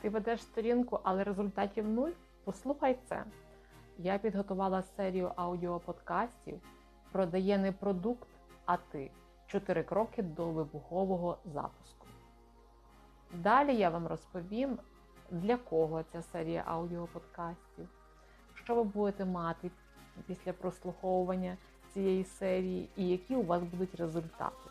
Ти ведеш сторінку, але результатів нуль? Послухай це. Я підготувала серію аудіоподкастів Продає не продукт, а ти. Чотири кроки до вибухового запуску. Далі я вам розповім, для кого ця серія аудіоподкастів, що ви будете мати після прослуховування цієї серії і які у вас будуть результати.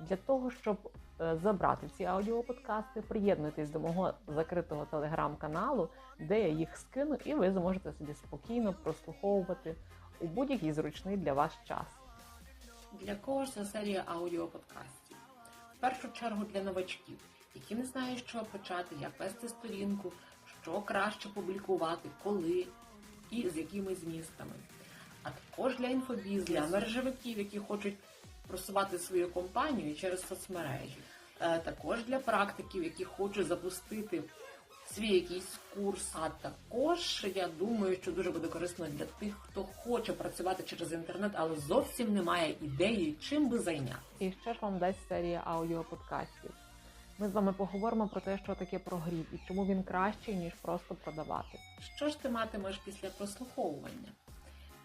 Для того, щоб забрати ці аудіоподкасти, приєднуйтесь до мого закритого телеграм-каналу, де я їх скину, і ви зможете собі спокійно прослуховувати у будь-який зручний для вас час. Для кого ж ця серія аудіоподкастів? В першу чергу для новачків, які не знають, чого почати, як вести сторінку, що краще публікувати, коли і з якими змістами. А також для інфобіз, для мережевиків, які хочуть просувати свою компанію через соцмережі. Е, Також для практиків, які хочуть запустити свій якийсь курс. А також я думаю, що дуже буде корисно для тих, хто хоче працювати через інтернет, але зовсім не має ідеї, чим би зайняти. І що ж вам дасть серія аудіоподкастів? Ми з вами поговоримо про те, що таке прогрів і чому він кращий, ніж просто продавати. Що ж ти матимеш після прослуховування?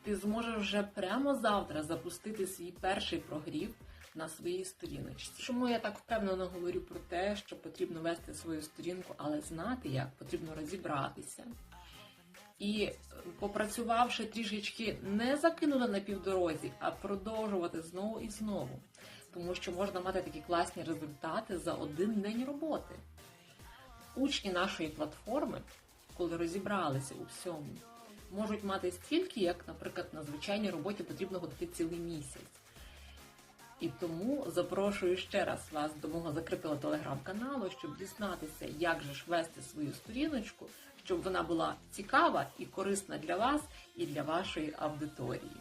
Ти зможеш вже прямо завтра запустити свій перший прогрів на своїй сторіночці. Чому я так впевнено говорю про те, що потрібно вести свою сторінку, але знати, як потрібно розібратися. І попрацювавши трішечки не закинути на півдорозі, а продовжувати знову і знову. Тому що можна мати такі класні результати за один день роботи. Учні нашої платформи, коли розібралися у всьому, можуть мати стільки, як, наприклад, на звичайній роботі потрібно годити цілий місяць. І тому запрошую ще раз вас до мого закритого телеграм-каналу, щоб дізнатися, як же ж вести свою сторіночку, щоб вона була цікава і корисна для вас і для вашої аудиторії.